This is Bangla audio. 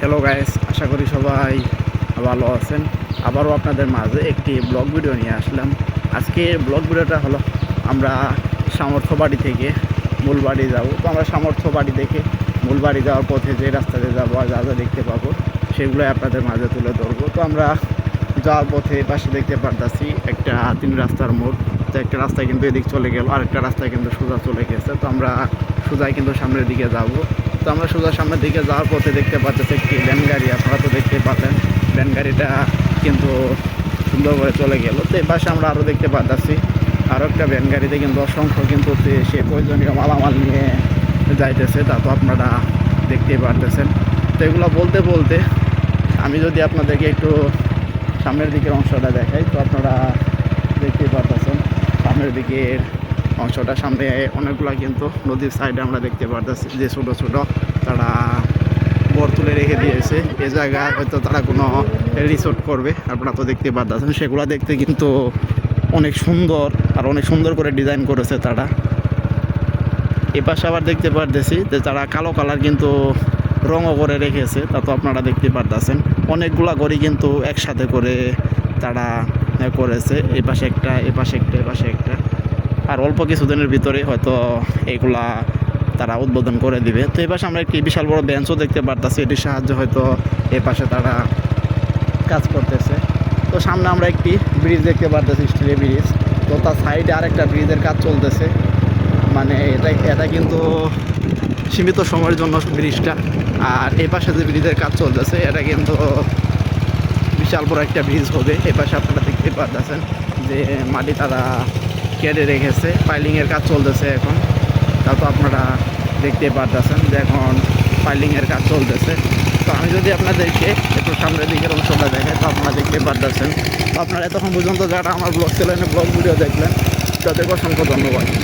হ্যালো গাইস আশা করি সবাই ভালো আছেন। আবারও আপনাদের মাঝে একটি ব্লগ ভিডিও নিয়ে আসলাম। আজকে ব্লগ ভিডিওটা হলো আমরা সামর্থ্য বাড়ি থেকে মূলবাড়ি যাব। তো আমরা সামর্থ্য বাড়ি থেকে মূলবাড়ি যাওয়ার পথে যে রাস্তাতে যাব আর যা যা দেখতে পাবো, সেগুলোই আপনাদের মাঝে তুলে ধরবো। তো আমরা যাওয়ার পথে পাশে দেখতে পারতাছি একটা তিন রাস্তার মোড়। তো একটা রাস্তায় কিন্তু এদিক চলে গেল, আরেকটা রাস্তায় কিন্তু সোজা চলে গেছে। তো আমরা সোজাই কিন্তু সামনের দিকে যাব। তো আমরা সোজা সামনের দিকে যাওয়ার পথে দেখতে পাচ্ছি একটি ভ্যান গাড়ি। আপনারা তো দেখতে পাচ্ছেন, ভ্যান গাড়িটা কিন্তু সুন্দর করে চলে গেল। তো এই পাশে আমরা আরও দেখতে পাচ্ছি আরও একটা ভ্যান গাড়িতে কিন্তু অসংখ্য কিন্তু সে- সে প্রয়োজনীয় মালামাল নিয়ে যাইতেছে, তা তো আপনারা দেখতেই পারতেছেন। তো এগুলো বলতে বলতে আমি যদি আপনাদেরকে একটু সামনের দিকের অংশটা দেখাই, তো আপনারা দেখতেই পারতেছেন, সামনের দিকের অংশটা সামনে অনেকগুলা কিন্তু নদীর সাইডে আমরা দেখতে পারতেছি যে ছোটো ছোটো তারা বর তুলে রেখে দিয়েছে। এ জায়গায় হয়তো তারা কোনো রিসোর্ট করবে, আপনারা তো দেখতে পারতেছেন। সেগুলো দেখতে কিন্তু অনেক সুন্দর আর অনেক সুন্দর করে ডিজাইন করেছে তারা। এ পাশে আবার দেখতে পারতেছি যে তারা কালো কালার কিন্তু রঙও করে রেখেছে, তা তো আপনারা দেখতে পারতেছেন। অনেকগুলা গড়ি কিন্তু একসাথে করে তারা করেছে। এই পাশে একটা, এ পাশে একটা, এ পাশে একটা। আর অল্প কিছুদিনের ভিতরে হয়তো এইগুলা তারা উদ্বোধন করে দিবে। তো এই পাশে আমরা একটি বিশাল বড় বেঞ্চও দেখতে পারতেছি, এটির সাহায্যে হয়তো এই পাশে তারা কাজ করতেছে। তো সামনে আমরা একটি ব্রিজ দেখতে পারতেছি স্টিলের ব্রিজ তো তার সাইডে আরেকটা ব্রিজের কাজ চলতেছে। মানে এটা এটা কিন্তু সীমিত সময়ের জন্য ব্রিজটা আর এই পাশে যে ব্রিজের কাজ চলতেছে, এটা কিন্তু বিশাল বড় একটা ব্রিজ হবে। এই পাশে আপনারা দেখতে পাচ্ছেন যে মাটি তারা কেটে রেখেছে। পাইলিংয়ের কাজ চলতেছে এখন। তা তো আপনারা দেখতে পারতেছেন যে এখন পাইলিংয়ের কাজ চলতেছে। তো আমি যদি আপনাদেরকে একটু সামনের দিকের অংশটা দেখাই, তো আপনারা দেখতে পারতেছেন। তো আপনারা এতক্ষণ পর্যন্ত যারা আমার ব্লগ চ্যানেলে ব্লগ ভিডিও দেখলেন, তাদেরকে অসংখ্য ধন্যবাদ।